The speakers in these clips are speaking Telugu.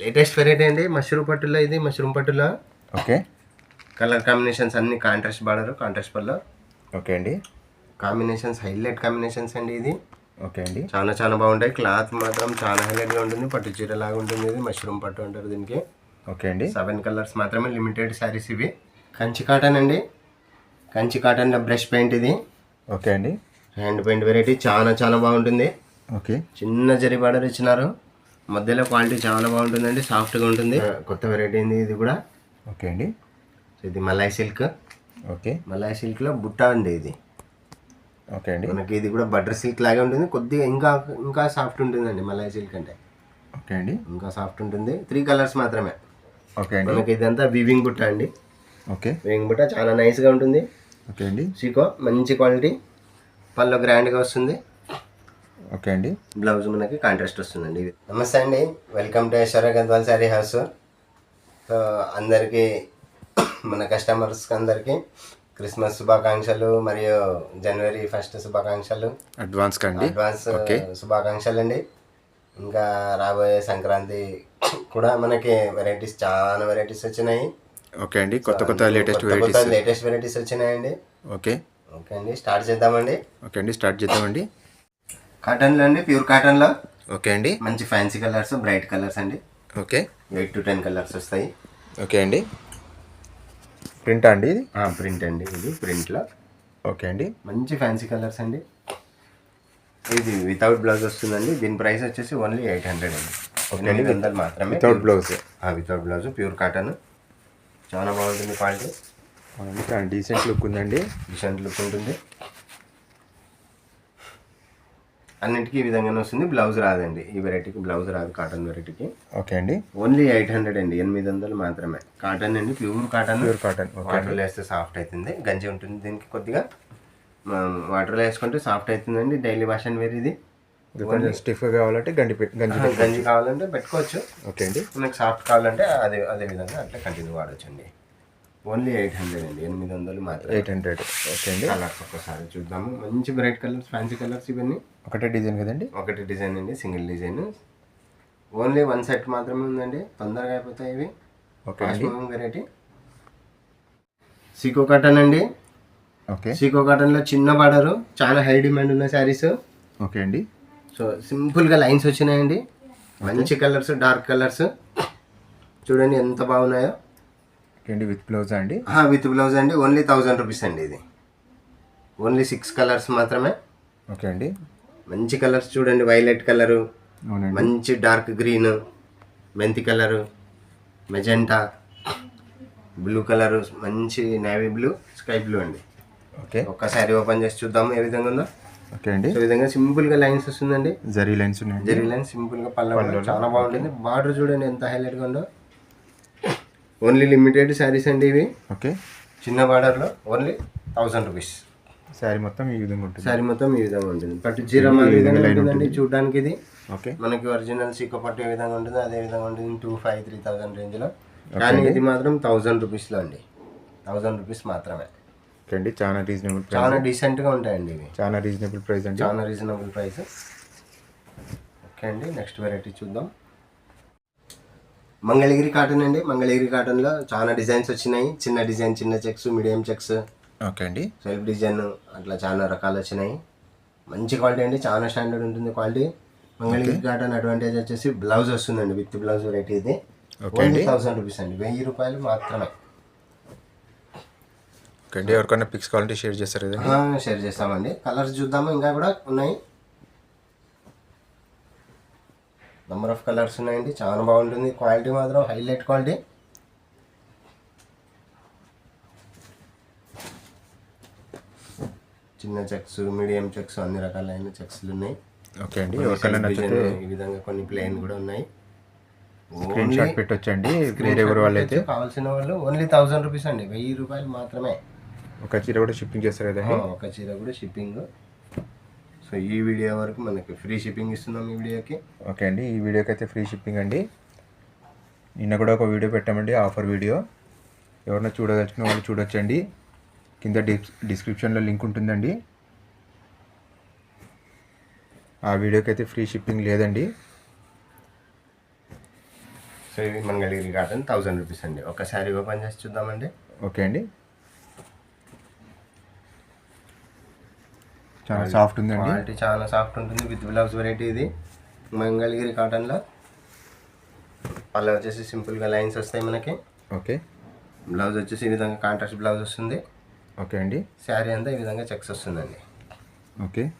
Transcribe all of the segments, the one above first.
లేటెస్ట్ వెరైటీ అండి మష్రూమ్ పట్టులో ఇది మష్రూమ్ పట్టులో. ఓకే. కలర్ కాంబినేషన్స్ అన్ని కాంట్రాస్ట్ బార్డర్ కాంట్రాస్ట్ పల్లో. ఓకే అండి. కాంబినేషన్స్ హైలైట్ కాంబినేషన్స్ అండి ఇది. ఓకే అండి. చాలా చాలా బాగుంటాయి. క్లాత్ మాత్రం చాలా హైలైట్గా ఉంటుంది. పట్టు చీర లాగా ఉంటుంది ఇది. మష్రూమ్ పట్టు అంటారు దీనికి. ఓకే అండి. సెవెన్ కలర్స్ మాత్రమే లిమిటెడ్ శారీస్ ఇవి. కంచి కాటన్ అండి. కంచి కాటన్లో బ్రష్ పెయింట్ ఇది. ఓకే అండి. హ్యాండ్ పెయింట్ వెరైటీ చాలా చాలా బాగుంటుంది. ఓకే. చిన్న జరి బార్డర్ ఇచ్చినారు. మధ్యలో క్వాలిటీ చాలా బాగుంటుందండి సాఫ్ట్గా ఉంటుంది. కొత్త వెరైటీ ఉంది ఇది కూడా. ఓకే అండి. సో ఇది మలాయ్ సిల్క్. ఓకే. మలాయ్ సిల్క్లో బుట్ట అండి ఇది. ఓకే అండి. మనకి ఇది కూడా బటర్ సిల్క్ లాగే ఉంటుంది. కొద్దిగా ఇంకా ఇంకా సాఫ్ట్ ఉంటుందండి మలాయ్ సిల్క్ అంటే. ఓకే అండి. ఇంకా సాఫ్ట్ ఉంటుంది. త్రీ కలర్స్ మాత్రమే. ఓకే అండి. మనకి ఇదంతా వివింగ్ బుట్ట అండి. ఓకే. వివింగ్ బుట్ట చాలా నైస్గా ఉంటుంది. ఓకే అండి. సీకో మంచి క్వాలిటీ పళ్ళు గ్రాండ్గా వస్తుంది. ఓకే అండి. బ్లౌజ్ మనకి కాంట్రాస్ట్ వస్తుందండి నమస్తే అండి. Welcome to Aishwarya Gadwal saree house so అందరికీ మన కస్టమర్స్కి అందరికీ క్రిస్మస్ శుభాకాంక్షలు మరియు జనవరి ఫస్ట్ శుభాకాంక్షలు. అడ్వాన్స్ కండి. Advance okay. శుభాకాంక్షలు అండి ఇంకా రాబోయే సంక్రాంతి కూడా మనకి వెరైటీస్ చాలా వెరైటీస్ వచ్చినాయి. ఓకే అండి. కొత్త కొత్త లేటెస్ట్ వెరైటీస్ లేటెస్ట్ వెరైటీస్ వచ్చినాయండి. ఓకే. ఓకే అండి. స్టార్ట్ చేద్దామండి. ఓకే అండి. స్టార్ట్ చేద్దామండి. కాటన్లో అండి ప్యూర్ కాటన్లో. ఓకే అండి. మంచి ఫ్యాన్సీ కలర్స్ బ్రైట్ కలర్స్ అండి. Okay. Eight to ten colours వస్తాయి. ఓకే అండి. ప్రింటా అండి ఇది? ప్రింట్ అండి ఇది ప్రింట్లో. ఓకే అండి. మంచి ఫ్యాన్సీ కలర్స్ అండి. ఇది వితౌట్ బ్లౌజ్ వస్తుందండి. దీని ప్రైస్ వచ్చేసి ఓన్లీ ఎయిట్ హండ్రెడ్ అండి. ఎనిమిది వందలు మాత్రమే without blouse. Without blouse pure cotton. చాలా బాగుంటుంది క్వాలిటీ. డీసెంట్ లుక్ ఉందండి. డిసెంట్ లుక్ ఉంటుంది. అన్నిటికీ ఈ విధంగానే వస్తుంది. బ్లౌజ్ రాదండి. ఈ వెరైటీకి బ్లౌజ్ రాదు కాటన్ వెరైటీకి. ఓకే అండి. ఓన్లీ ఎయిట్ హండ్రెడ్ అండి. ఎనిమిది వందలు మాత్రమే. కాటన్ అండి ప్యూర్ కాటన్. Pure cotton. వాటర్లో వేస్తే సాఫ్ట్ అవుతుంది గంజి ఉంటుంది దీనికి కొద్దిగా. వాటర్లో వేసుకుంటే సాఫ్ట్ అవుతుందండి. డైలీ వాష్ అండ్ వేర్ ఇది. కొంచెం స్టిఫ్గా కావాలంటే గంజి పెట్టి గంజి కావాలంటే పెట్టుకోవచ్చు. ఓకే అండి. మనకు సాఫ్ట్ కావాలంటే అదే అదే విధంగా అట్లా కంటిన్యూ వాడచ్చు అండి ఓన్లీ ఎయిట్ హండ్రెడ్ అండి. ఎనిమిది వందలు మాత్రమే. Eight hundred. ఓకే అండి. కలర్స్ ఒక్కసారి చూద్దాము. మంచి బ్రైట్ కలర్స్ ఫ్యాన్సీ కలర్స్ ఇవన్నీ. ఒకటే డిజైన్ కదండి? ఒకటి డిజైన్ అండి single design. Only one set మాత్రమే ఉందండి. తొందరగా అయిపోతాయి ఇవి. ఓకే వెరైటీ సీకో కాటన్ అండి. ఓకే. సీకో కాటన్లో చిన్న బార్డరు చాలా హై డిమాండ్ ఉన్న శారీస్ ఓకే అండి. సో సింపుల్గా లైన్స్ వచ్చినాయండి. మంచి కలర్స్ డార్క్ కలర్స్ చూడండి ఎంత బాగున్నాయో. అండి విత్ బ్లౌజ్ అండి? విత్ బ్లౌజ్ అండి. ఓన్లీ థౌజండ్ రూపీస్ అండి ఇది. ఓన్లీ సిక్స్ కలర్స్ మాత్రమే. ఓకే అండి. మంచి కలర్స్ చూడండి. వైలెట్ కలరు మంచి డార్క్ గ్రీన్ మెంతి కలరు మెజెంటా బ్లూ కలరు మంచి నేవీ బ్లూ స్కై బ్లూ అండి. ఓకే. ఒక్కసారి ఓపెన్ చేసి చూద్దాము. ఏ విధంగా ఉందో. ఓకే అండి. సో ఈ విధంగా సింపుల్గా లైన్స్ వస్తుందండి. జరీ లైన్స్ ఉన్నాయండి. జరీ లైన్ సింపుల్గా పళ్ళ చాలా బాగుంటుంది. బార్డర్ చూడండి ఎంత హైలైట్గా ఉందో. ఓన్లీ లిమిటెడ్ శారీస్ అండి ఇవి. ఓకే. చిన్న బార్డర్లో ఓన్లీ థౌసండ్ రూపీస్. శారీ మొత్తం ఈ విధంగా ఉంటుంది. శారీ మొత్తం ఈ విధంగా ఉంటుంది. పట్టు చీర మా విధంగా ఉంటుందండి చూడడానికి ఇది. ఓకే. మనకి ఒరిజినల్ సీకో పట్టు ఏ విధంగా ఉంటుంది అదే విధంగా ఉంటుంది. టూ ఫైవ్ త్రీ థౌసండ్ రేంజ్లో. కానీ ఇది మాత్రం థౌసండ్ రూపీస్లో అండి. థౌసండ్ రూపీస్ మాత్రమే. అండి. చాలా రీజనబుల్ చాలా డీసెంట్గా ఉంటాయండి ఇవి. చాలా రీజనబుల్ ప్రైస్ అండి. చాలా రీజనబుల్ ప్రైస్ ఓకే అండి. నెక్స్ట్ వెరైటీ చూద్దాం. మంగళగిరి కాటన్ అండి. మంగళగిరి కాటన్లో చాలా డిజైన్స్ వచ్చినాయి. చిన్న డిజైన్ చిన్న చెక్స్ మీడియం చెక్స్. ఓకే అండి. సెల్ఫ్ డిజైన్ అట్లా చాలా రకాలు వచ్చినాయి. మంచి క్వాలిటీ అండి. చాలా స్టాండర్డ్ ఉంటుంది క్వాలిటీ మంగళగిరి కాటన్ అడ్వాంటేజ్ వచ్చేసి బ్లౌజ్ వస్తుందండి. విత్ బ్లౌజ్ వెరైటీ ఇది. ఓకే ఓన్లీ థౌసండ్ రూపీస్ అండి. వెయ్యి రూపాయలు మాత్రమే. ఓకే అండి. ఎవరికైనా పిక్స్ కావాలంటే షేర్ చేస్తారు కదండి. షేర్ చేస్తామండి. కలర్స్ చూద్దాము. ఇంకా కూడా ఉన్నాయి. నెంబర్ ఆఫ్ కలర్స్ ఉన్నాయండి. చాలా బాగుంటుంది. క్వాలిటీ మాత్రం హైలైట్ క్వాలిటీ చిన్న చెక్స్ మీడియం చెక్స్ అన్ని రకాలైన చెక్స్లు ఉన్నాయి. ఓకే అండి. ఈ విధంగా కొన్ని ప్లేన్ కూడా ఉన్నాయి. స్క్రీన్ షాట్ పెట్టొచ్చండి. వేరే ఎవరు వాళ్ళు అయితే కావాల్సిన వాళ్ళు ఓన్లీ థౌసండ్ రూపీస్ అండి. వెయ్యి రూపాయలు మాత్రమే. ఒక చీర కూడా షిప్పింగ్ చేస్తారు కదండి ఆ, ఒక చీర కూడా షిప్పింగ్ సో ఈ వీడియో వరకు మనకి ఫ్రీ షిప్పింగ్ ఇస్తున్నాం ఈ వీడియోకి. ఓకే అండి ఈ వీడియోకి అయితే ఫ్రీ షిప్పింగ్ అండి. నిన్న కూడా ఒక వీడియో పెట్టామండి ఆఫర్ వీడియో. ఎవరైనా చూడదలుచుకున్న వాళ్ళు చూడొచ్చండి. కింద డిస్ డిస్క్రిప్షన్లో లింక్ ఉంటుందండి. ఆ వీడియోకి అయితే ఫ్రీ షిప్పింగ్ లేదండి. సో ఇవి మంగళగిరి కాటన్ థౌజండ్ రూపీస్ అండి. ఒక శారీ ఓపెన్ చేసి చూద్దామండి. ఓకే అండి. చాలా సాఫ్ట్ ఉందండి. క్వాలిటీ చాలా సాఫ్ట్ ఉంటుంది విత్ బ్లౌజ్ వెరైటీ ఇది. మంగళగిరి కాటన్లో. పళ్ళు వచ్చేసి సింపుల్గా లైన్స్ వస్తాయి మనకి. ఓకే. బ్లౌజ్ వచ్చేసి ఈ విధంగా కాంట్రాస్ట్ బ్లౌజ్ వస్తుంది. ఓకే అండి. శారీ అంతా ఈ విధంగా చెక్స్ వస్తుందండి. Okay.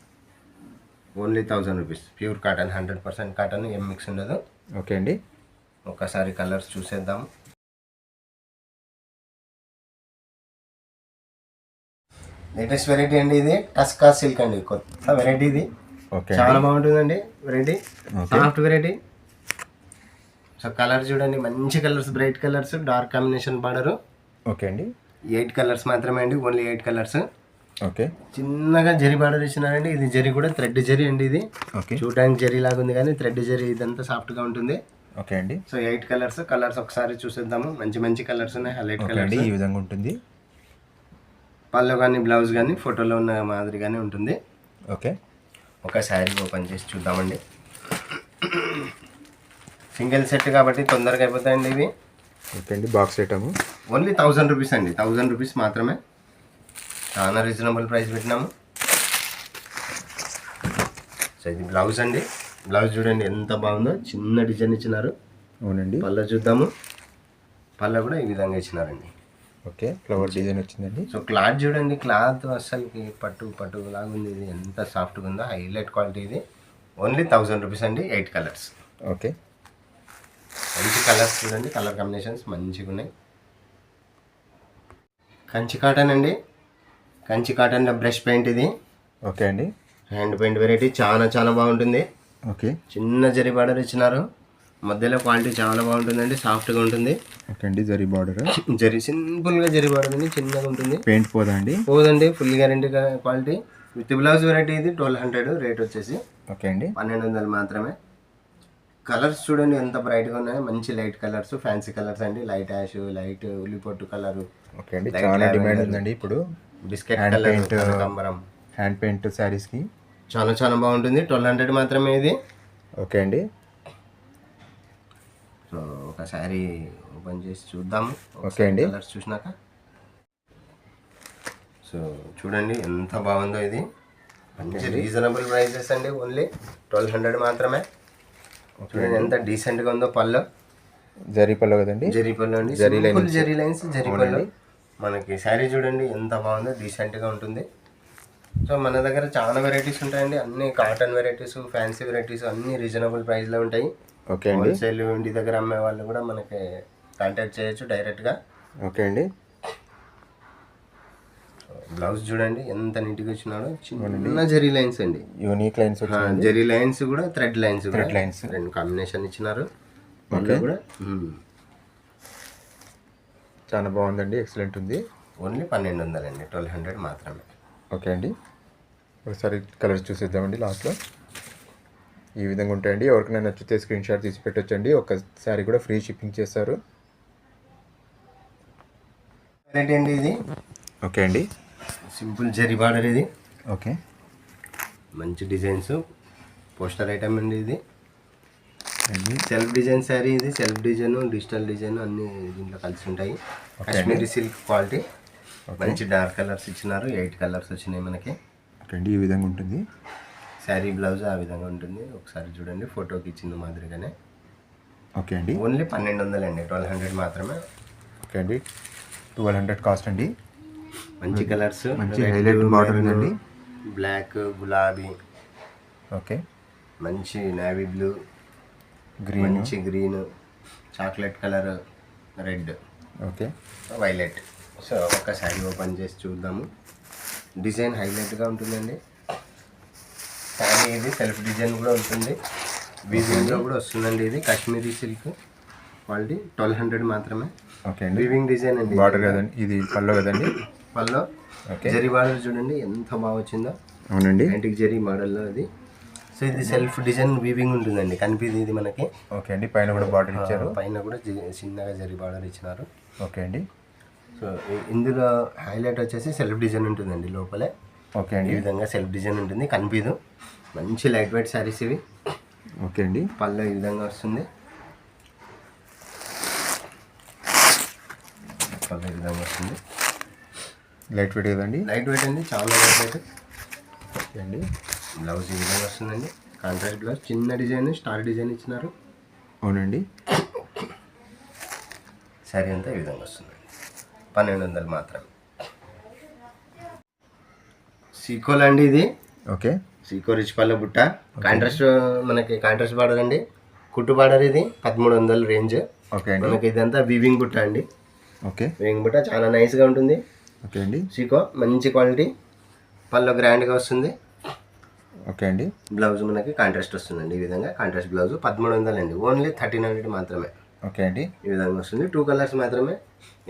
Only thousand rupees. Pure cotton hundred percent cotton ఏం మిక్స్ ఉండదు. ఓకే అండి. ఒకసారి కలర్స్ చూసేద్దాం. లేటెస్ట్ వెరైటీ అండి ఇది టస్కా సిల్క్ అండి. కొత్త వెరైటీ ఇది. ఓకే. చాలా బాగుంటుందండి variety. Soft variety. So colour చూడండి మంచి colours bright colours dark combination border. Okay అండి. ఎయిట్ కలర్స్ మాత్రమే అండి ఓన్లీ ఎయిట్ కలర్స్. ఓకే. చిన్నగా జరి బార్డర్ ఇచ్చినారండి ఇది జరి కూడా థ్రెడ్ జరి అండి ఇది. ఓకే. చూడడానికి జరి లాగా ఉంది కానీ థ్రెడ్ జరి ఇదంతా సాఫ్ట్గా ఉంటుంది. ఓకే అండి. సో ఎయిట్ కలర్స్ కలర్స్ ఒకసారి చూసేద్దాము. మంచి మంచి కలర్స్ ఉన్నాయి హైలైట్ కలర్స్. ఈ విధంగా ఉంటుంది. పళ్ళు కానీ బ్లౌజ్ కానీ ఫోటోలో ఉన్న మాదిరిగానే ఉంటుంది. ఓకే. ఒక శారీ ఓపెన్ చేసి చూద్దామండి. సింగిల్ సెట్ కాబట్టి తొందరగా అయిపోతాయండి ఇవి. ఓకే అండి box item. Only thousand rupees అండి. థౌజండ్ రూపీస్ మాత్రమే. చాలా రీజనబుల్ ప్రైస్ పెట్టినాము. సో ఇది బ్లౌజ్ అండి. బ్లౌజ్ చూడండి ఎంత బాగుందో. చిన్న డిజైన్ ఇచ్చినారు. అవునండి. పళ్ళ చూద్దాము. పళ్ళ కూడా ఈ విధంగా ఇచ్చినారండి. ఓకే ఫ్లవర్ డిజైన్ వచ్చిందండి. సో క్లాత్ చూడండి క్లాత్ అసలుకి పట్టు పట్టు లాగా ఉంది ఇది. ఎంత సాఫ్ట్గా ఉందో హైలైట్ క్వాలిటీ ఇది. ఓన్లీ థౌజండ్ రూపీస్ అండి ఎయిట్ కలర్స్ ఓకే. మంచి కలర్స్ చూడండి కలర్ కాంబినేషన్స్ మంచిగా ఉన్నాయి. కంచి కాటన్ అండి. కంచి కాటన్లో బ్రష్ పెయింట్ ఇది. ఓకే అండి. హ్యాండ్ పెయింట్ వెరైటీ చాలా చాలా బాగుంటుంది. ఓకే. చిన్న జరి బార్డర్ ఇచ్చినారు. మధ్యలో క్వాలిటీ చాలా బాగుంటుందండి సాఫ్ట్గా ఉంటుంది. ఓకే అండి జరీ బార్డర్. జరి సింపుల్గా జరి బార్డర్ ఉంది చిన్నగా ఉంటుంది. పెయింట్ పోదా అండి? పోదండి full guarantee quality. With blouse variety ఇది ట్వెల్వ్ హండ్రెడ్ రేట్ వచ్చేసి. ఓకే అండి. పన్నెండు వందలు మాత్రమే. కలర్స్ చూడండి ఎంత బ్రైట్గా ఉన్నాయో. మంచి లైట్ కలర్స్ ఫ్యాన్సీ కలర్స్ అండి. లైట్ యాష్ లైట్ ఉల్లిపొట్టు కలరు. ఓకే అండి చాలా. డిమాండ్ ఉందండి ఇప్పుడు. Biscuit paint. కనకాంబరం. హ్యాండ్ పెయింట్ శారీస్కి. చాలా చాలా బాగుంటుంది. ట్వెల్వ్ హండ్రెడ్ మాత్రమే ఇది. ఓకే అండి. సో ఒకసారి ఓపెన్ చేసి చూద్దాము ఓకే అండి. కలర్స్ చూసినాక. సో చూడండి ఎంత బాగుందో ఇది. మంచి రీజనబుల్ ప్రైసెస్ అండి ఓన్లీ ట్వెల్వ్ హండ్రెడ్ మాత్రమే. చూడండి ఎంత డీసెంట్గా ఉందో పళ్ళు. జరీ పళ్ళు కదండి? జరీ పళ్ళు అండి. జరీ lines. జరీ లైన్స్ జరీ పళ్ళు. మనకి శారీ చూడండి ఎంత బాగుందో డీసెంట్గా ఉంటుంది. సో మన దగ్గర చాలా వెరైటీస్ ఉంటాయండి. అన్ని కాటన్ వెరైటీస్ ఫ్యాన్సీ వెరైటీస్ అన్ని రీజనబుల్ ప్రైస్లో ఉంటాయి. ఓకే అండి. హోల్సేల్ ఇంటి దగ్గర అమ్మే వాళ్ళు కూడా మనకి కాంటాక్ట్ చేయొచ్చు డైరెక్ట్గా ఓకే అండి. బ్లౌజ్ చూడండి ఎంత నీట్గా ఇచ్చినాడో చిన్న జరీ లైన్స్ అండి. యూనిక్ లైన్స్ జరీ లైన్స్ కూడా థ్రెడ్ లైన్స్ Thread lines. రెండు కాంబినేషన్ ఇచ్చినారు. కూడా చాలా బాగుందండి ఎక్సలెంట్ ఉంది. ఓన్లీ పన్నెండు వందలండి ట్వెల్వ్ హండ్రెడ్ మాత్రమే. ఓకే అండి. ఒకసారి కలర్స్ చూసేద్దామండి లాస్ట్లో ఈ విధంగా ఉంటాయండి. ఎవరికైనా నచ్చితే స్క్రీన్ షాట్ తీసి పెట్టొచ్చండి. ఒకసారి కూడా ఫ్రీ షిప్పింగ్ చేస్తారు. అండి ఇది. ఓకే అండి. సింపుల్ జరీ బార్డర్ ఇది. ఓకే మంచి డిజైన్స్. పోస్టర్ ఐటమ్ అండి ఇది. సెల్ఫ్ డిజైన్ శారీ ఇది. సెల్ఫ్ డిజైన్ డిజిటల్ డిజైన్ అన్ని దీంట్లో కలిసి ఉంటాయి. కాశ్మీరీ సిల్క్ క్వాలిటీ మంచి డార్క్ కలర్స్ ఇచ్చినారు. ఎయిట్ కలర్స్ వచ్చినాయి మనకి. ఓకే అండి. ఈ విధంగా ఉంటుంది. శారీ బ్లౌజ్ ఆ విధంగా ఉంటుంది. ఒకసారి చూడండి ఫోటోకి ఇచ్చిన మాదిరిగానే. ఓకే అండి. ఓన్లీ పన్నెండు వందలండి ట్వెల్వ్ హండ్రెడ్ మాత్రమే. ఓకే అండి. ట్వెల్వ్ హండ్రెడ్ కాస్ట్ అండి. మంచి కలర్స్ మంచి highlight border ఉందండి. బ్లాక్ గులాబీ. ఓకే. మంచి నేవీ బ్లూ గ్రీన్ మంచి green chocolate colour red okay. Violet so ఒక్కసారి ఓపెన్ చేసి చూద్దాము. డిజైన్ హైలైట్గా ఉంటుందండి. శారీ ఇది సెల్ఫ్ డిజైన్ కూడా ఉంటుంది. వీవింగ్లో కూడా వస్తుందండి ఇది. Kashmiri silk quality twelve hundred మాత్రమే. ఓకే అండి. వీవింగ్ డిజైన్ అండి బార్డర్ కదండి? ఇది పళ్ళు కదండి? పల్లో ఓకే జరీ బార్డర్ చూడండి ఎంత బాగా వచ్చిందో. అవునండి. యాంటిక్ జరీ మోడల్లో అది. సో ఇది సెల్ఫ్ డిజైన్ వీవింగ్ ఉంటుందండి. కనిపిది ఇది మనకి. ఓకే అండి. పైన కూడా బార్డర్ ఇచ్చారు. పైన కూడా జి- చిన్నగా జరీ బార్డర్ ఇచ్చినారు. ఓకే అండి. సో ఇందులో హైలైట్ వచ్చేసి సెల్ఫ్ డిజైన్ ఉంటుందండి లోపలే. ఓకే ఈ అండి విధంగా సెల్ఫ్ డిజైన్ ఉంటుంది కనిపిదు. మంచి లైట్ వెయిట్ శారీస్ ఇవి. ఓకే అండి. పళ్ళు ఈ విధంగా వస్తుంది. పళ్ళు ఈ విధంగా వస్తుంది. లైట్ వెయిట్ కదండి? లైట్ వెయిట్ అండి చాలా లైట్ వెయిట్. ఓకే అండి. బ్లౌజ్ ఈ విధంగా వస్తుందండి. కాంట్రాక్ట్ బ్లౌజ్ చిన్న డిజైన్ స్టార్ డిజైన్ ఇచ్చినారు. అవునండి. శారీ అంతా ఈ విధంగా వస్తుంది పన్నెండు వందలు మాత్రమే. సీకోల్ అండి ఇది. ఓకే. సీకో రిచ్ పళ్ళ బుట్ట. కాంట్రాస్ట్ మనకి కాంట్రాస్ట్ బార్డర్ అండి కుట్టు బార్డర్ ఇది పదమూడు వందల రేంజ్. ఓకే అండి. మనకి ఇదంతా వివింగ్ బుట్ట అండి. ఓకే. వివింగ్ బుట్ట చాలా నైస్గా ఉంటుంది. ఓకే అండి. సీకో మంచి క్వాలిటీ పళ్ళు గ్రాండ్గా వస్తుంది. ఓకే అండి. బ్లౌజ్ మనకి కాంట్రాస్ట్ వస్తుందండి ఈ విధంగా. కాంట్రాస్ట్ బ్లౌజ్ పదమూడు వందలు అండి. ఓన్లీ థర్టీన్ హండ్రెడ్ మాత్రమే. ఓకే అండి. ఈ విధంగా వస్తుంది. టూ కలర్స్ మాత్రమే.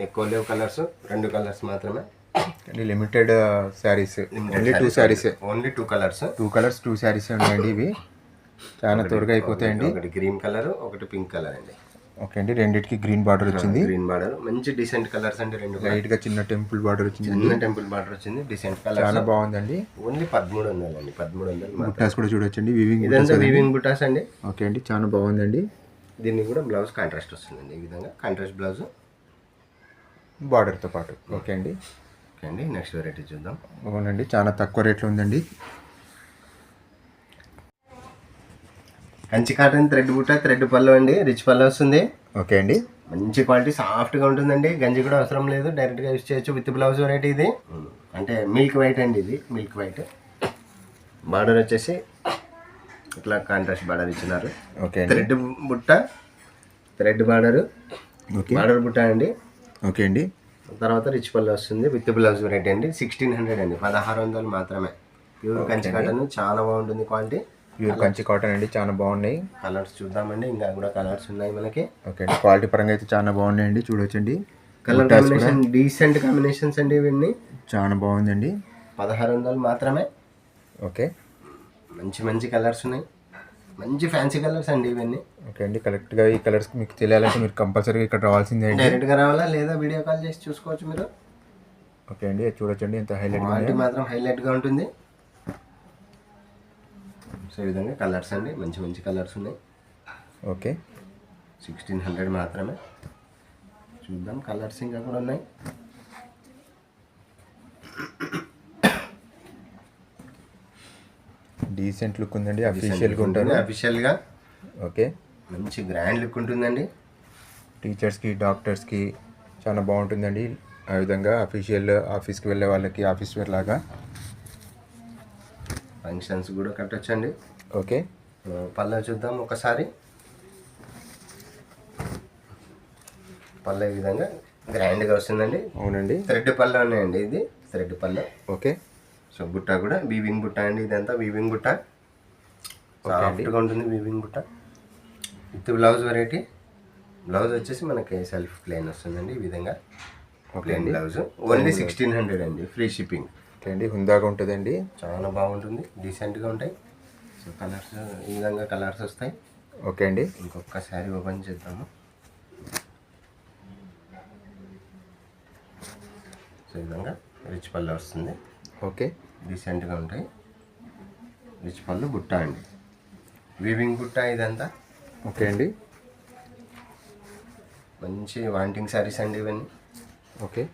ఎక్కువ లేవు కలర్స్ రెండు కలర్స్ మాత్రమే. అండి limited saris only two saris only two colours two colours two saris ఉన్నాయండి ఇవి. చాలా త్వరగా అయిపోతాయండి. ఒకటి గ్రీన్ కలర్ ఒకటి పింక్ కలర్ అండి. ఓకే అండి రెండిటికి గ్రీన్ బార్డర్ వచ్చింది. గ్రీన్ బార్డర్ మంచి డిసెంట్ కలర్స్ అండి రెండు లైట్గా చిన్న టెంపుల్ బార్డర్ వచ్చింది. చిన్న టెంపుల్ బార్డర్ వచ్చింది డిసెంట్ కలర్ చాలా బాగుందండి. ఓన్లీ పదమూడు వందలు అండి పదమూడు వందలు. బుట్టాస్ కూడా చూడొచ్చండి వివింగ్ ఇదంతా వీవింగ్ బుటాస్ అండి. ఓకే అండి చాలా బాగుందండి. దీనికి కూడా బ్లౌజ్ కాంట్రాస్ట్ వస్తుందండి ఈ విధంగా. కాంట్రాస్ట్ బ్లౌజ్ బార్డర్తో పాటు. ఓకే అండి. ఓకే అండి నెక్స్ట్ వెరైటీ చూద్దాం. అవునండి చాలా తక్కువ రేట్లో ఉందండి. కంచి కాటన్ థ్రెడ్ బుట్ట థ్రెడ్ పళ్ళు అండి రిచ్ పళ్ళు వస్తుంది. ఓకే అండి. మంచి క్వాలిటీ సాఫ్ట్గా ఉంటుందండి. గంజి కూడా అవసరం లేదు డైరెక్ట్గా యూస్ చేయొచ్చు విత్ బ్లౌజ్ వెరైటీ ఇది. అంటే మిల్క్ వైట్ అండి ఇది మిల్క్ వైట్. బార్డర్ వచ్చేసి ఇట్లా కాంట్రాస్ట్ బార్డర్ ఇచ్చినారు. ఓకే అండి. థ్రెడ్ బుట్ట థ్రెడ్ బార్డర్ ఓకే. బార్డర్ బుట్ట అండి. ఓకే అండి. తర్వాత రిచ్ పళ్ళు వస్తుంది. విత్ బ్లౌజ్ వెరైటీ అండి. సిక్స్టీన్ హండ్రెడ్ అండి. పదహారు వందలు మాత్రమే. ప్యూర్ కంచి కాటన్ చాలా బాగుంటుంది క్వాలిటీ ప్యూర్ కంచి కాటన్ అండి. చాలా బాగున్నాయి. కలర్స్ చూద్దామండి. ఇంకా కూడా కలర్స్ ఉన్నాయి మనకి. ఓకే అండి. క్వాలిటీ పరంగా అయితే చాలా బాగున్నాయండి. చూడొచ్చండి. కలర్ కాంబినేషన్ డీసెంట్ కాంబినేషన్స్ అండి ఇవన్నీ. చాలా బాగుందండి. పదహారు వందలు మాత్రమే. ఓకే మంచి మంచి కలర్స్ ఉన్నాయి. మంచి ఫ్యాన్సీ కలర్స్ అండి ఇవన్నీ. ఓకే అండి కరెక్ట్గా ఈ కలర్స్ మీకు తెలియాలంటే మీరు కంపల్సరీగా ఇక్కడ రావాల్సిందే డైరెక్ట్గా రావాలా లేదా వీడియో కాల్ చేసి చూసుకోవచ్చు మీరు? ఓకే అండి చూడొచ్చండి ఎంత హైలైట్గా క్వాలిటీ మాత్రం హైలైట్గా ఉంటుంది. సో ఈ విధంగా కలర్స్ అండి మంచి మంచి కలర్స్ ఉన్నాయి. ఓకే. సిక్స్టీన్ హండ్రెడ్ మాత్రమే. చూద్దాం కలర్స్ ఇంకా కూడా ఉన్నాయి. డీసెంట్ లుక్ ఉందండి అఫీషియల్గా ఉంటారు అఫీషియల్గా ఓకే. మంచి గ్రాండ్ లుక్ ఉంటుందండి. టీచర్స్కి డాక్టర్స్కి చాలా బాగుంటుందండి. ఆ విధంగా అఫీషియల్ ఆఫీస్కి వెళ్ళే వాళ్ళకి ఆఫీస్ వేర్ లాగా. ఫంక్షన్స్ కూడా కట్టొచ్చండి. ఓకే. పళ్ళ చూద్దాం ఒకసారి. పళ్ళ ఈ విధంగా గ్రాండ్గా వస్తుందండి. అవునండి. థ్రెడ్ పళ్ళ ఉన్నాయండి ఇది థ్రెడ్ పళ్ళ. ఓకే. సో బుట్ట కూడా వీవింగ్ బుట్ట అండి ఇదంతా వీవింగ్ బుట్ట. సాఫ్ట్గా ఉంటుంది వీవింగ్ బుట్ట. విత్ బ్లౌజ్ వెరైటీ బ్లౌజ్ వచ్చేసి మనకి సెల్ఫ్ ప్లేన్ వస్తుందండి ఈ విధంగా. Plain blouse only sixteen hundred అండి ఫ్రీ షిప్పింగ్ అండి హుందాగా ఉంటుందండి. చాలా బాగుంటుంది డీసెంట్గా ఉంటాయి. సో కలర్స్ ఈ విధంగా కలర్స్ వస్తాయి. ఓకే అండి. ఇంకొక శారీ ఓపెన్ చేద్దాము. సో ఈ విధంగా రిచ్ పళ్ళు వస్తుంది. ఓకే. డీసెంట్గా ఉంటాయి. రిచ్ పళ్ళు బుట్ట అండి. వీవింగ్ బుట్ట ఇదంతా? ఓకే అండి. మంచి వాంటింగ్ శారీస్ అండి ఇవన్నీ. ఓకే.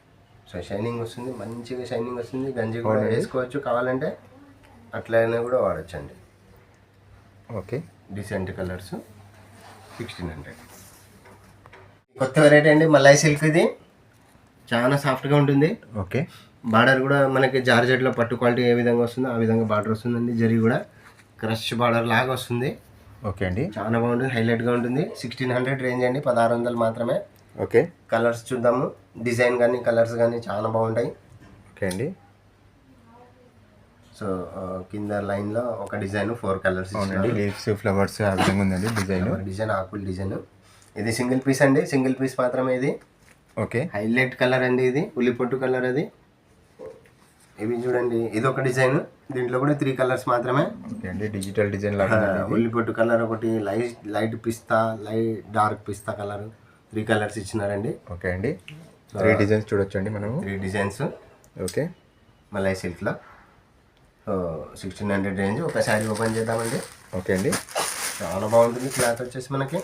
సో షైనింగ్ వస్తుంది మంచిగా షైనింగ్ వస్తుంది. గంజి కూడా వేసుకోవచ్చు. కావాలంటే అట్లయినా కూడా వాడచ్చు అండి okay. Decent colours sixteen hundred కొత్త వెరైటీ అండి మలాయ్ సిల్క్ ఇది. చాలా సాఫ్ట్గా ఉంటుంది. ఓకే. బార్డర్ కూడా మనకి జార్జెట్లో పట్టు క్వాలిటీ ఏ విధంగా వస్తుందో ఆ విధంగా బార్డర్ వస్తుందండి. జరి కూడా క్రష్ బార్డర్ లాగా వస్తుంది. ఓకే అండి. చాలా బాగుంటుంది. హైలైట్గా ఉంటుంది. సిక్స్టీన్ హండ్రెడ్ రేంజ్ అండి. పదహారు వందలు మాత్రమే. ఓకే. కలర్స్ చూద్దాము. డిజైన్ కానీ కలర్స్ కానీ చాలా బాగుంటాయి. ఓకే అండి. సో కింద లైన్లో ఒక డిజైన్ ఫోర్ కలర్స్ అవునండి. లీవ్స్ ఫ్లవర్స్ ఆ విధంగా ఉందండి డిజైన్ డిజైన్ ఆకుల్ డిజైన్ ఇది సింగిల్ పీస్ అండి. సింగిల్ పీస్ మాత్రమే ఇది. ఓకే. హైలైట్ కలర్ అండి ఇది. ఉల్లిపొట్టు కలర్ అది. ఇవి చూడండి ఇది ఒక డిజైన్. దీంట్లో కూడా త్రీ కలర్స్ మాత్రమే. అండి డిజిటల్ డిజైన్. ఉల్లిపొట్టు కలర్ ఒకటి light light pista light dark pista colour three colours ఇచ్చినారండి. Okay అండి. త్రీ డిజైన్స్ చూడొచ్చండి మనము. Three designs okay. మలై సిల్క్లో. సిక్స్టీన్ హండ్రెడ్ రేంజ్ ఒక శారీ ఓపెన్ చేద్దామండి. ఓకే అండి. చాలా బాగుంటుంది క్లాత్ వచ్చేసి మనకి.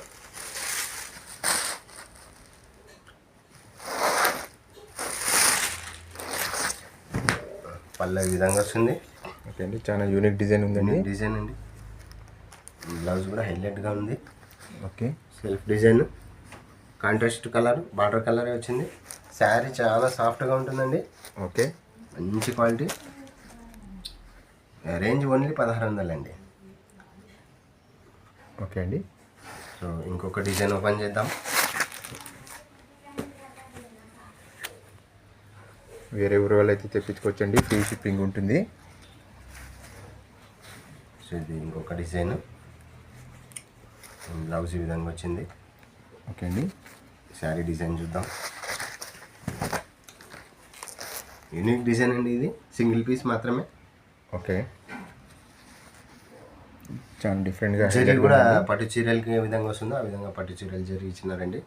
పళ్ళ ఈ విధంగా వస్తుంది. ఓకే అండి చాలా యూనిక్ డిజైన్ ఉందండి. డిజైన్ అండి. బ్లౌజ్ కూడా హైలైట్గా ఉంది. Okay. Self design contrast colour border కలరే వచ్చింది. శారీ చాలా సాఫ్ట్గా ఉంటుందండి. ఓకే. మంచి క్వాలిటీ రేంజ్ ఓన్లీ పదహారు వందలు అండి. ఓకే అండి. సో ఇంకొక డిజైన్ ఓపెన్ చేద్దాం. వేరే ఊరు వాళ్ళు అయితే తెప్పించుకోవచ్చండి. ఫ్రీ షిప్పింగ్ ఉంటుంది. సో ఇది ఇంకొక డిజైన్. బ్లౌజ్ ఈ విధంగా వచ్చింది. ఓకే అండి. శారీ డిజైన్ చూద్దాం. యూనిక్ డిజైన్ అండి ఇది. సింగిల్ పీస్ మాత్రమే. ఓకే. చాలా డిఫరెంట్గా జరీ కూడా పట్టు చీరలకి ఏ విధంగా వస్తుందో ఆ విధంగా పట్టు చీరలు జరీ ఇచ్చినారండి.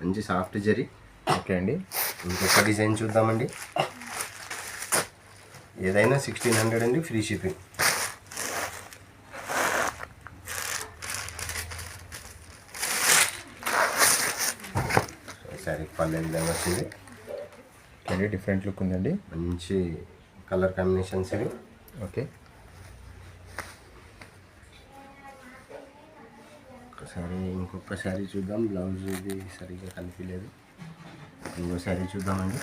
మంచి సాఫ్ట్ జరీ. ఓకే అండి. ఇంకొక డిజైన్ చూద్దామండి. ఏదైనా సిక్స్టీన్ హండ్రెడ్ అండి ఫ్రీ షిప్పింగ్ సరే పల్లె విధంగా వచ్చింది. అండి డిఫరెంట్ లుక్ ఉందండి. మంచి కలర్ కాంబినేషన్స్ ఇవి. ఓకే ఒకసారి ఇంకొకసారి చూద్దాం. బ్లౌజ్ ఇది సరిగ్గా కనిపించలేదు ఇంకోసారి చూద్దామండి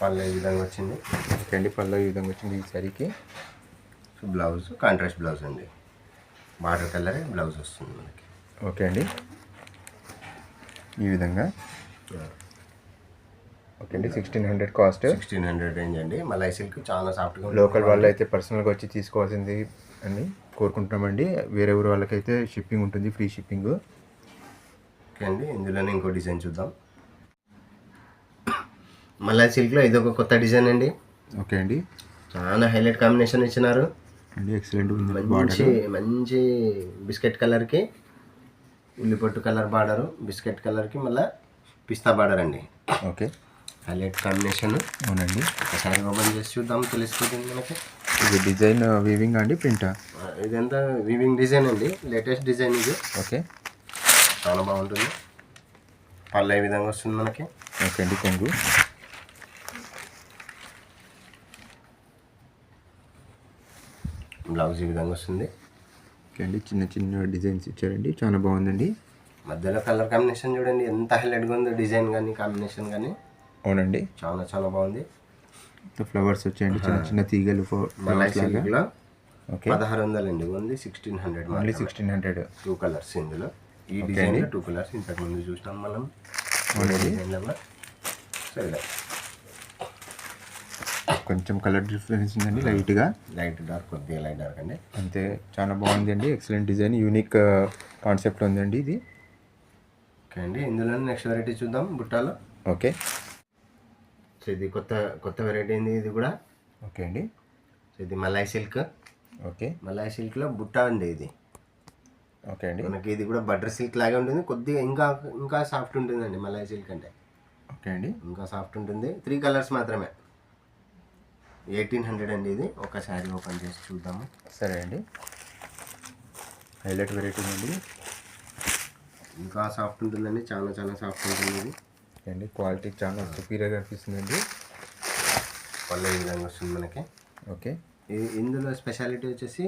పళ్ళు ఈ విధంగా వచ్చింది? ఓకే అండి పళ్ళు ఈ విధంగా వచ్చింది ఈ సారీకి? సో బ్లౌజ్ కాంట్రాస్ట్ బ్లౌజ్ అండి. బార్డర్ కలరే బ్లౌజ్ వస్తుంది మనకి. ఓకే అండి. ఈ విధంగా? ఓకే అండి sixteen hundred cost sixteen hundred range అండి. మలై సిల్క్ చాలా సాఫ్ట్గా లోకల్ వాళ్ళు అయితే పర్సనల్గా వచ్చి తీసుకోవాల్సింది అని కోరుకుంటున్నామండి. వేరే ఊరు వాళ్ళకైతే షిప్పింగ్ ఉంటుంది ఫ్రీ షిప్పింగ్ ఓకే అండి ఇందులోనే ఇంకో డిజైన్ చూద్దాం. మళ్ళా సిల్క్లో ఇది ఒక కొత్త డిజైన్ అండి. ఓకే అండి. చాలా హైలైట్ కాంబినేషన్ ఇచ్చినారు. ఎక్సలెంట్ ఉంది మంచి మంచి బిస్కెట్ కలర్కి ఉల్లిపొట్టు కలర్ బార్డరు బిస్కెట్ కలర్కి మళ్ళీ పిస్తా బార్డర్ అండి. ఓకే. Highlight combination. అవునండి. ఒకసారి ఓపెన్ చేసి చూద్దాం తెలిసిపోతుంది మనకి. ఇది డిజైన్ వీవింగ్ అండి ప్రింటా? ఇదంతా వీవింగ్ డిజైన్ అండి లేటెస్ట్ డిజైన్ ఇది. ఓకే. చాలా బాగుంటుంది. పళ్ళు ఏ విధంగా వస్తుంది మనకి? ఓకే అండి కొంగు. బ్లౌజ్ ఈ విధంగా వస్తుంది? ఓకే అండి చిన్న చిన్న డిజైన్స్ ఇచ్చారండి చాలా బాగుందండి. మధ్యలో కలర్ కాంబినేషన్ చూడండి ఎంత హైలైట్గా ఉందో డిజైన్ కానీ కాంబినేషన్ కానీ. అవునండి. చాలా చాలా బాగుంది. ఫ్లవర్స్ వచ్చాయండి చిన్న చిన్న తీగలు లాగా. ఓకే. పదహారు వందలు అండి only sixteen hundred only sixteen hundred two colours ఇందులో. ఈ డిజైన్ టూ కలర్స్ ఇంతకు ముందు చూసినాం మనం. డిజైన్లో కూడా. సో ఇలా. కొంచెం కలర్ డిఫరెన్స్ ఉందండి లైట్గా లైట్ డార్క్ కొద్దిగా లైట్ డార్క్ అండి. అంతే చాలా బాగుంది అండి ఎక్సలెంట్ డిజైన్ యూనిక్ కాన్సెప్ట్ ఉందండి ఇది. ఓకే అండి ఇందులో నెక్స్ట్ వెరైటీ చూద్దాం బుట్టాలో. ఓకే. సో ఇది కొత్త కొత్త వెరైటీ ఇది కూడా? ఓకే అండి. సో ఇది మలాయ్ సిల్క్. ఓకే. మలాయ్ సిల్క్లో బుట్ట అండి ఇది. ఓకే అండి. మనకి ఇది కూడా బటర్ సిల్క్ లాగే ఉంటుంది. కొద్దిగా ఇంకా ఇంకా సాఫ్ట్ ఉంటుందండి మలాయ్ సిల్క్ అంటే. ఓకే అండి. ఇంకా సాఫ్ట్ ఉంటుంది. త్రీ కలర్స్ మాత్రమే. ఎయిటీన్ హండ్రెడ్ అండి ఇది. ఒకసారి ఓపెన్ చేసి చూద్దాము. సరే అండి. హైలైట్ వెరైటీ ఉందండి ఇంకా సాఫ్ట్ ఉంటుందండి. చాలా చాలా సాఫ్ట్ ఉంటుంది ఇది. ఓకే అండి క్వాలిటీ చాలా సుపీరియర్గా అనిపిస్తుందండి. పళ్ళు ఈ విధంగా వస్తుంది మనకి? ఓకే. ఇది ఇందులో స్పెషాలిటీ వచ్చేసి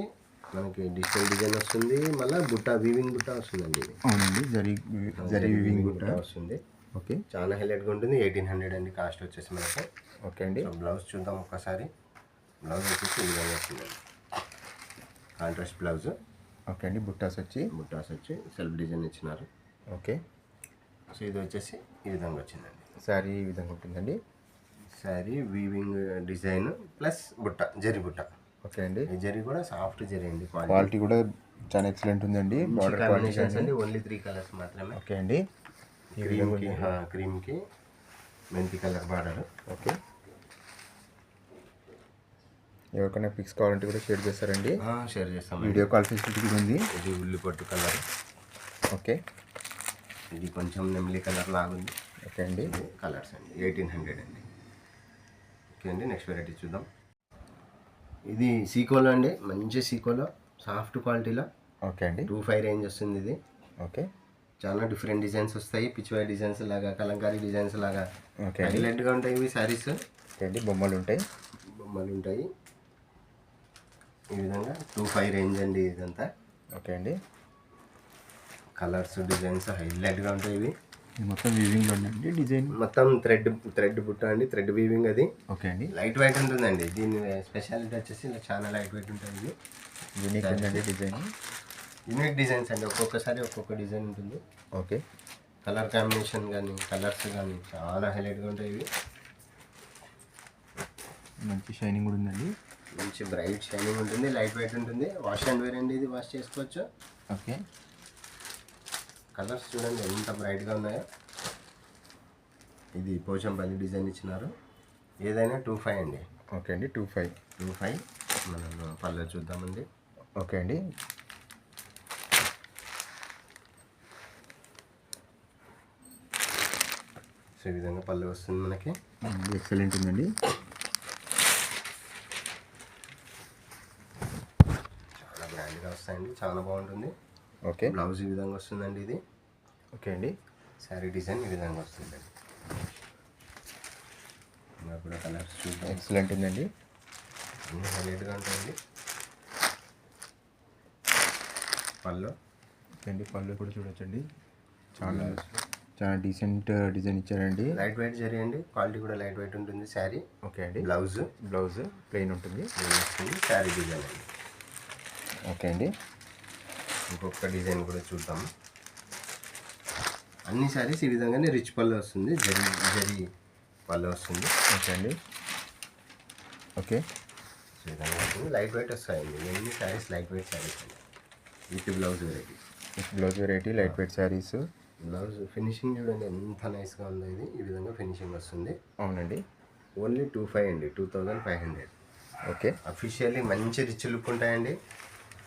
మనకి డిజిటల్ డిజైన్ వస్తుంది మళ్ళీ బుట్ట వీవింగ్ బుట్ట వస్తుందండి ఇది. అవునండి. జరీ జరీ వివింగ్ గుట్ట వస్తుంది. ఓకే. చాలా హైలైట్గా ఉంటుంది. ఎయిటీన్ హండ్రెడ్ అండి కాస్ట్ వచ్చేసి మనకి. ఓకే అండి. బ్లౌజ్ చూద్దాం ఒక్కసారి. బ్లౌజ్ వచ్చేసి ఈ విధంగా వస్తుందండి. కాంట్రాస్ట్ బ్లౌజ్ ఓకే అండి. బుట్టాస్ వచ్చి. బుట్టాస్ వచ్చి సెల్ఫ్ డిజైన్ ఇచ్చినారు. ఓకే. సో ఇది వచ్చేసి ఈ విధంగా వచ్చిందండి. శారీ ఈ విధంగా ఉంటుందండి. శారీ వీవింగ్ డిజైన్ ప్లస్ బుట్ట జరి బుట్ట. ఓకే అండి. ఈ జరి కూడా సాఫ్ట్ జరి అండి క్వాలిటీ కూడా చాలా ఎక్సలెంట్ ఉందండి. బార్డర్ కాంబినేషన్స్ అండి. ఓన్లీ త్రీ కలర్స్ మాత్రమే. ఓకే అండి. క్రీమ్కి క్రీమ్కి మెంతి కలర్ బార్డర్ ఓకే. ఎవరికైనా పిక్స్ కావాలంటే కూడా షేర్ చేస్తారండి. షేర్ చేస్తాం వీడియో కాల్ ఫెసిలిటీ కూడా ఉంది. ఇది ఉల్లిపట్టు కలర్ ఓకే. ఇది కొంచెం నెమ్లీ కలర్ లాగుంది. ఓకే అండి. కలర్స్ అండి. ఎయిటీన్ హండ్రెడ్ అండి. ఓకే అండి నెక్స్ట్ వెరైటీ చూద్దాం. ఇది సీకోలో అండి మంచి సీకోలో సాఫ్ట్ క్వాలిటీలో. ఓకే అండి. టూ ఫైవ్ రేంజ్ వస్తుంది ఇది. ఓకే. చాలా డిఫరెంట్ డిజైన్స్ వస్తాయి పిచ్చివాయి డిజైన్స్ లాగా కలంకారీ డిజైన్స్ లాగా. హైలైట్గా ఉంటాయి ఇవి శారీస్ ఓకే అండి బొమ్మలు ఉంటాయి. బొమ్మలు ఉంటాయి. ఈ విధంగా టూ ఫైవ్ రేంజ్ అండి ఇదంతా. ఓకే అండి. కలర్స్ డిజైన్స్ హైలైట్గా ఉంటాయి ఇవి. ఇది మొత్తం వీవింగ్లో ఉందండి డిజైన్? మొత్తం థ్రెడ్ థ్రెడ్ బుట్ట అండి థ్రెడ్ వీవింగ్ అది. ఓకే అండి. లైట్ వెయిట్ ఉంటుందండి. దీని స్పెషాలిటీ వచ్చేసి ఇలా చాలా లైట్ వెయిట్ ఉంటుంది. ఇది యూనిక్ ఉందండి డిజైన్ యూనిక్ డిజైన్స్ అండి. ఒక్కొక్కసారి ఒక్కొక్క డిజైన్ ఉంటుంది. ఓకే. కలర్ కాంబినేషన్ కానీ కలర్స్ కానీ చాలా హైలైట్గా ఉంటాయి ఇవి. మంచి షైనింగ్ కూడా ఉందండి. మంచి బ్రైట్ షైనింగ్ ఉంటుంది. లైట్ వెయిట్ ఉంటుంది. వాష్ అండ్ వేర్ అండి ఇది. వాష్ చేసుకోవచ్చు. ఓకే. కలర్స్ చూడండి ఎంత బ్రైట్గా ఉన్నాయో. ఇది పోచంపల్లి డిజైన్ ఇచ్చినారు. ఏదైనా టూ ఫైవ్ అండి. ఓకే అండి టూ ఫైవ్. Two five. మనం పళ్ళు చూద్దామండి. ఓకే అండి. సో ఈ విధంగా పళ్ళు వస్తుంది మనకి. ఎక్సలెంట్ ఉందండి. చాలా బ్రాండ్గా వస్తాయండి చాలా బాగుంటుంది. ఓకే. బ్లౌజ్ ఈ విధంగా వస్తుందండి ఇది. ఓకే అండి. శారీ డిజైన్ ఈ విధంగా వస్తుందండి. ఇంకా కూడా కలర్స్ చూద్దాం. ఎక్సలెంట్ ఉందండి. అన్ని హైలైట్గా ఉంటాయండి. పళ్ళు. ఓకే అండి పళ్ళు కూడా చూడొచ్చండి. చాలా చాలా డీసెంట్ డిజైన్ ఇచ్చారండి. లైట్ వెయిట్ జరిగండి క్వాలిటీ కూడా లైట్ వెయిట్ ఉంటుంది శారీ. ఓకే అండి. బ్లౌజ్ బ్లౌజ్ ప్లెయిన్ ఉంటుంది. శారీ డిజైన్ అండి. ఓకే అండి. ఇంకొక డిజైన్ కూడా చూద్దాం. అన్ని శారీస్ ఈ విధంగానే రిచ్ పళ్ళు వస్తుంది జరి జరి పళ్ళు వస్తుంది. ఓకే అండి. ఓకే. ఈ విధంగా ఉంటుంది లైట్ వెయిట్ వస్తాయండి. ఎన్ని శారీస్? లైట్ వెయిట్ శారీస్ అండి. With blouse variety. Blouse variety light weight saris. Blouse finishing చూడండి ఎంత నైస్గా ఉందో ఇది. ఈ విధంగా ఫినిషింగ్ వస్తుంది. అవునండి. ఓన్లీ టూ ఫైవ్ అండి two thousand five hundred. Okay. Officially మంచి రిచ్ లుక్ ఉంటాయండి.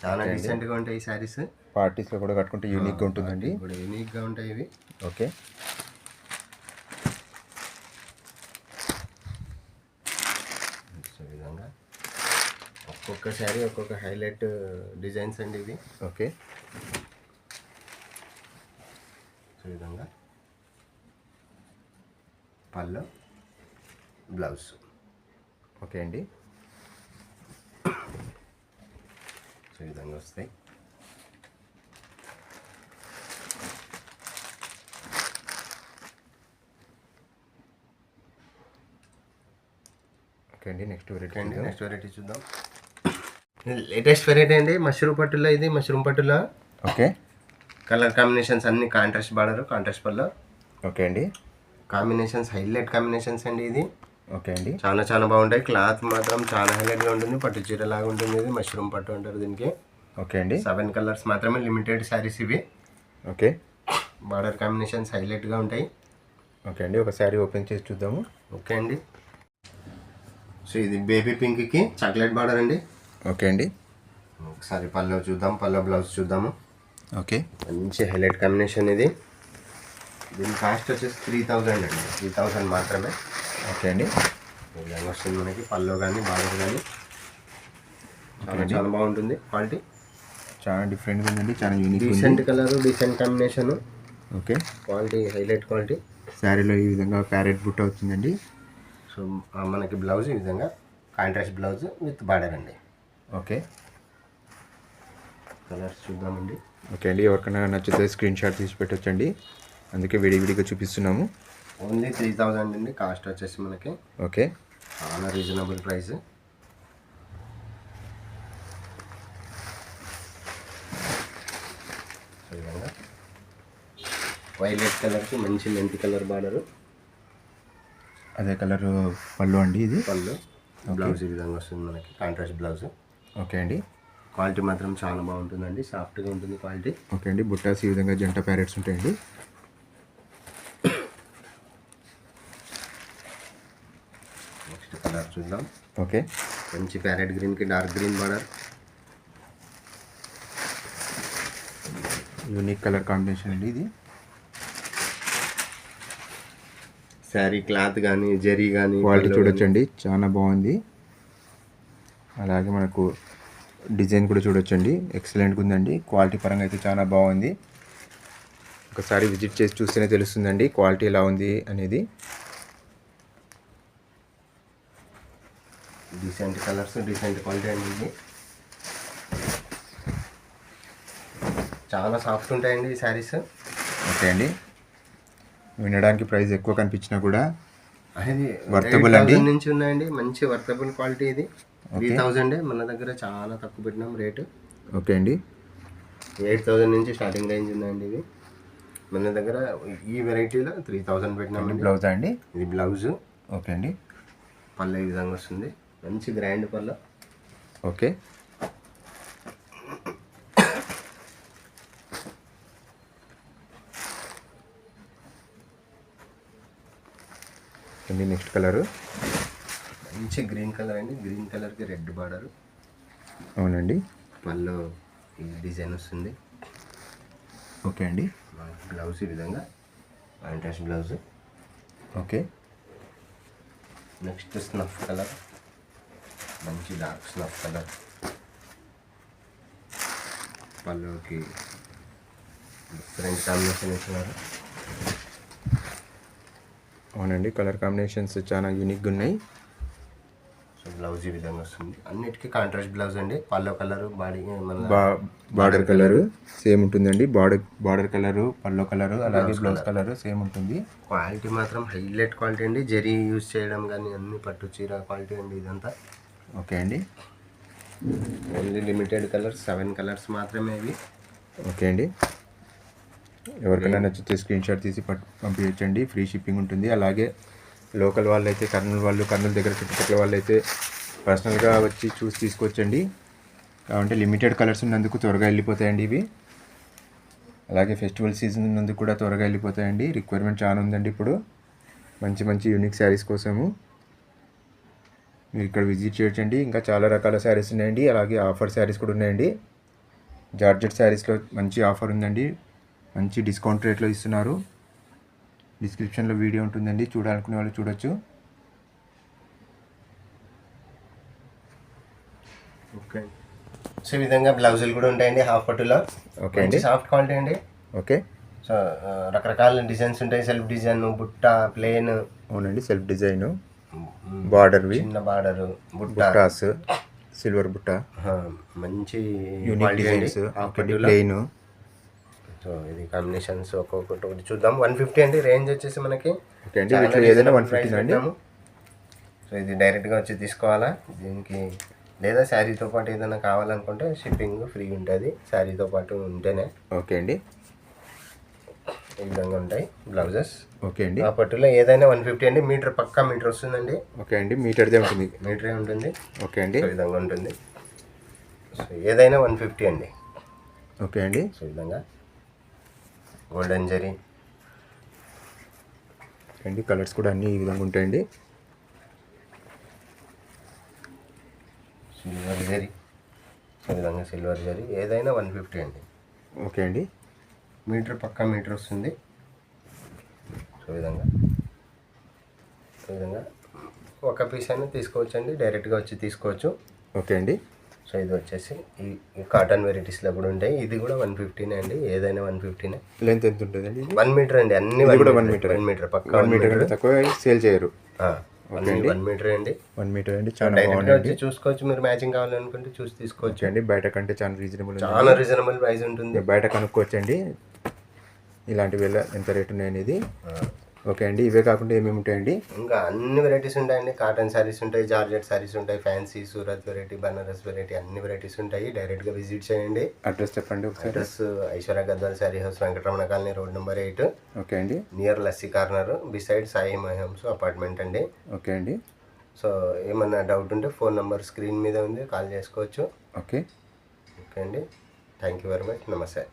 చాలా డీసెంట్గా ఉంటాయి ఈ శారీస్ పార్టీస్లో కూడా కట్టుకుంటే యూనిక్గా ఉంటుందండి. ఇప్పుడు యూనిక్గా ఉంటాయి ఇవి. ఓకే. విధంగా ఒక్కొక్క శారీ ఒక్కొక్క హైలైట్ డిజైన్స్ అండి ఇవి. ఓకే. సో ఈ విధంగా పళ్ళు బ్లౌజ్ ఓకే అండి సో ఈ విధంగా వస్తాయి. ఓకే అండి నెక్స్ట్ వెరైటీ అండి నెక్స్ట్ వెరైటీ చూద్దాం. లేటెస్ట్ వెరైటీ అండి మష్రూమ్ పట్టులో ఇది మష్రూమ్ పట్టులో? ఓకే. కలర్ కాంబినేషన్స్ అన్ని కాంట్రాస్ట్ బార్డర్ కాంట్రాస్ట్ పళ్ళు. ఓకే అండి. కాంబినేషన్స్ హైలైట్ కాంబినేషన్స్ అండి ఇది. ఓకే అండి. చాలా చాలా బాగుంటాయి. క్లాత్ మాత్రం చాలా హైలైట్గా ఉంటుంది. పట్టు చీర లాగా ఉంటుంది ఇది. మష్రూమ్ పట్టు అంటారు దీనికి. ఓకే అండి. సెవెన్ కలర్స్ మాత్రమే లిమిటెడ్ శారీస్ ఇవి. ఓకే. బార్డర్ కాంబినేషన్స్ హైలైట్గా ఉంటాయి. ఓకే అండి. ఒక శారీ ఓపెన్ చేసి చూద్దాము. ఓకే అండి. సో ఇది బేబీ పింక్కి చాక్లెట్ బార్డర్ అండి. ఓకే అండి. ఒకసారి పల్లో చూద్దాం. పల్లో బ్లౌజ్ చూద్దాము. ఓకే. మంచి హైలైట్ కాంబినేషన్ ఇది. దీని కాస్ట్ వచ్చేసి త్రీ థౌజండ్ అండి. త్రీ థౌజండ్ మాత్రమే. ఓకే అండి. వస్తుంది మనకి పల్లో కానీ బార్డర్ కానీ చాలా చాలా బాగుంటుంది. క్వాలిటీ చాలా డిఫరెంట్గా ఉందండి చాలా unique decent colour decent combination okay. Quality highlight quality. శారీలో ఈ విధంగా ప్యారెట్ బుట్ట వచ్చిందండి. సో మనకి బ్లౌజ్ ఈ విధంగా కాంట్రాస్ట్ బ్లౌజ్ విత్ బార్డర్ అండి. ఓకే. కలర్స్ చూద్దామండి. ఓకే అండి ఎవరికైనా నచ్చితే స్క్రీన్ షాట్ తీసి పెట్టొచ్చండి. అందుకే విడివిడిగా చూపిస్తున్నాము. ఓన్లీ త్రీ థౌజండ్ అండి. కాస్ట్ వచ్చేసి మనకి ఓకే. చాలా రీజనబుల్ ప్రైస్ వైలెట్ కలర్కి మంచి మెంతి కలర్ బార్డర్ అదే కలర్ పళ్ళు అండి ఇది? పళ్ళు. బ్లౌజ్ ఈ విధంగా వస్తుంది మనకి. కాంట్రాస్ట్ బ్లౌజ్ ఓకే అండి. క్వాలిటీ మాత్రం చాలా బాగుంటుందండి. సాఫ్ట్గా ఉంటుంది క్వాలిటీ ఓకే అండి. బుట్టాస్ ఈ విధంగా జంట ప్యారెట్స్ ఉంటాయండి నెక్స్ట్ కలర్ చూద్దాం. ఓకే. మంచి ప్యారెట్ గ్రీన్కి dark green border. Unique colour combination అండి ఇది. శారీ క్లాత్ కానీ జరీ కానీ క్వాలిటీ చూడొచ్చండి. చాలా బాగుంది. అలాగే మనకు డిజైన్ కూడా చూడొచ్చండి. ఎక్సలెంట్గా ఉందండి. క్వాలిటీ పరంగా అయితే చాలా బాగుంది. ఒకసారి విజిట్ చేసి చూస్తేనే తెలుస్తుందండి. క్వాలిటీ ఎలా ఉంది అనేది. డీసెంట్ కలర్స్ డీసెంట్ క్వాలిటీ అండి ఇది చాలా సాఫ్ట్ ఉంటాయండి ఈ శారీస్ ఓకే అండి. వినడానికి ప్రైస్ ఎక్కువ కనిపించినా కూడా అది Worthable అండి? 8,000 నుంచి ఉన్నాయండి. మంచి వర్తబుల్ క్వాలిటీ ఇది. త్రీ థౌజండ్ మన దగ్గర చాలా తక్కువ పెట్టినాం రేటు. ఓకే అండి. ఎయిట్ థౌజండ్ నుంచి స్టార్టింగ్ రేంజ్ ఉన్నాయండి ఇవి. మన దగ్గర ఈ వెరైటీలో త్రీ థౌజండ్ పెట్టినామండి. బ్లౌజా అండి? ఇది బ్లౌజ్. ఓకే అండి. ఈ విధంగా వస్తుంది? మంచి గ్రాండ్ పళ్ళు. ఓకే. అండి నెక్స్ట్ కలరు. మంచి గ్రీన్ కలర్ అండి. గ్రీన్ కలర్కి రెడ్ బార్డర్. అవునండి. పళ్ళు ఈ డిజైన్ వస్తుంది. ఓకే అండి. బ్లౌజ్ ఈ విధంగా. Contrast blouse. Okay. Next snuff colour. మంచి స్నఫ్ కలర్ పళ్ళుకి డిఫరెంట్ కాంబినేషన్ ఇచ్చినారు. అవునండి కలర్ కాంబినేషన్స్ చాలా యూనిక్గా ఉన్నాయి. సో బ్లౌజ్ ఈ విధంగా వస్తుంది. అన్నిటికీ కాంట్రాస్ట్ బ్లౌజ్ అండి. పల్లో colour body border colour same ఉంటుందండి. బార్డర్ బార్డర్ కలరు పల్లో కలరు అలాగే బ్లౌజ్ కలరు సేమ్ ఉంటుంది. క్వాలిటీ మాత్రం హైలైట్ క్వాలిటీ అండి. జరీ యూజ్ చేయడం కానీ అన్ని పట్టు చీర క్వాలిటీ అండి ఇదంతా. ఓకే అండి. Only limited colours seven colours మాత్రమే ఇవి. ఓకే అండి. ఎవరికైనా నచ్చితే స్క్రీన్ షాట్ తీసి పంపించండి ఫ్రీ షిప్పింగ్ ఉంటుంది. అలాగే లోకల్ వాళ్ళు అయితే కర్నూలు వాళ్ళు కర్నూలు దగ్గర చుట్టుపక్కల వాళ్ళు అయితే పర్సనల్గా వచ్చి చూసి తీసుకొచ్చండి కాబట్టి లిమిటెడ్ కలర్స్ ఉన్నందుకు త్వరగా వెళ్ళిపోతాయండి ఇవి. అలాగే ఫెస్టివల్ సీజన్ ఉన్నందుకు కూడా త్వరగా వెళ్ళిపోతాయండి. రిక్వైర్మెంట్ చాలా ఉందండి ఇప్పుడు. మంచి మంచి యూనిక్ శారీస్ కోసము. మీరు ఇక్కడ విజిట్ చేయొచ్చండి. ఇంకా చాలా రకాల శారీస్ ఉన్నాయండి. అలాగే ఆఫర్ శారీస్ కూడా ఉన్నాయండి. జార్జెట్ శారీస్లో మంచి ఆఫర్ ఉందండి. మంచి డిస్కౌంట్ రేట్లో ఇస్తున్నారు. డిస్క్రిప్షన్లో వీడియో ఉంటుందండి. చూడాలనుకునే వాళ్ళు చూడొచ్చు. ఓకే సో ఈ విధంగా బ్లౌజులు కూడా ఉంటాయండి హాఫ్ పట్టులో ఓకే అండి. సాఫ్ట్ క్వాలిటీ అండి. ఓకే సో రకరకాల డిజైన్స్ ఉంటాయి. సెల్ఫ్ డిజైన్ బుట్ట ప్లేన్ అవునండి. సెల్ఫ్ డిజైన్ బార్డర్వి చిన్న బార్డర్ బుట్ట. బుట్టాస్ సిల్వర్ బుట్ట. మంచి యూనిక్. డిజైన్స్ ప్లెయిన్ సో ఇది కాంబినేషన్స్ ఒక్కొక్కటి ఒకటి చూద్దాం. వన్ ఫిఫ్టీ అండి రేంజ్ వచ్చేసి మనకి. ఓకే అండి చాలా వీటిలో ఏదైనా వన్ ఫిఫ్టీన్ అండి. సో ఇది డైరెక్ట్గా వచ్చి తీసుకోవాలా? దీనికి లేదా శారీతో పాటు ఏదైనా కావాలనుకుంటే షిప్పింగ్ ఫ్రీ ఉంటుంది. శారీతో పాటు ఉంటేనే. ఓకే అండి. ఈ విధంగా ఉంటాయి బ్లౌజెస్. ఓకే అండి. ఆ పట్టులో ఏదైనా వన్ ఫిఫ్టీ అండి మీటర్ పక్కా మీటర్ వస్తుందండి. ఓకే అండి మీటర్దే ఉంటుంది. మీటరే ఉంటుంది. ఓకే అండి. ఈ విధంగా ఉంటుంది. సో ఏదైనా వన్ ఫిఫ్టీ అండి. ఓకే అండి. సో ఈ విధంగా. గోల్డెన్ జరీ అండి కలర్స్ కూడా అన్నీ ఈ విధంగా ఉంటాయండి. సిల్వర్ జరీ సో ఈ విధంగా సిల్వర్ జరీ ఏదైనా వన్ ఫిఫ్టీ అండి. ఓకే అండి. మీటర్ పక్కా మీటర్ వస్తుంది. సో విధంగా. సో విధంగా ఒక పీస్ అయినా తీసుకోవచ్చు అండి డైరెక్ట్గా వచ్చి తీసుకోవచ్చు. ఓకే అండి. సో ఇది వచ్చేసి ఈ కాటన్ వెరైటీస్లో కూడా ఉంటాయి. ఇది కూడా వన్ ఫిఫ్టీనే అండి. ఏదైనా వన్ ఫిఫ్టీనే లెంత్ ఎంత ఉంటుందండి ఇది? వన్ మీటర్ అండి. అన్ని కూడా వన్ మీటర్. వన్ మీటర్ పక్కా వన్ మీటర్ తక్కువ సేల్ చేయరు. వన్ మీటర్ అండి. వన్ మీటర్ అండి. చాలా వచ్చి చూసుకోవచ్చు. మీరు మ్యాచింగ్ కావాలనుకుంటే చూసి తీసుకోవచ్చు. అండి. బయట కంటే చాలా రీజనబుల్ చాలా రీజనబుల్ ప్రైస్ ఉంటుంది. బయట కనుక్కోవచ్చండి. ఇలాంటివి ఎంత రేట్ ఉన్నాయి అనేది ఆ. ఓకే అండి ఇవే కాకుండా ఏమేమి ఉంటాయండి? ఇంకా అన్ని వెరైటీస్ ఉంటాయండి. కాటన్ శారీస్ ఉంటాయి జార్జెట్ శారీస్ ఉంటాయి fancy Surat variety Banaras variety అన్ని వెరైటీస్ ఉంటాయి. డైరెక్ట్గా విజిట్ చేయండి. అడ్రస్ చెప్పండి ఒకసారి. Address Aishwarya Gadwal sari house Venkataramana colony road number eight okay అండి. Near lassi corner beside Sai మహమ్స్ apartment అండి. ఓకే అండి. సో ఏమన్నా డౌట్ ఉంటే ఫోన్ నెంబర్ స్క్రీన్ మీద ఉంది కాల్ చేసుకోవచ్చు. ఓకే. ఓకే అండి. థ్యాంక్ యూ వెరీ మచ్ నమస్తే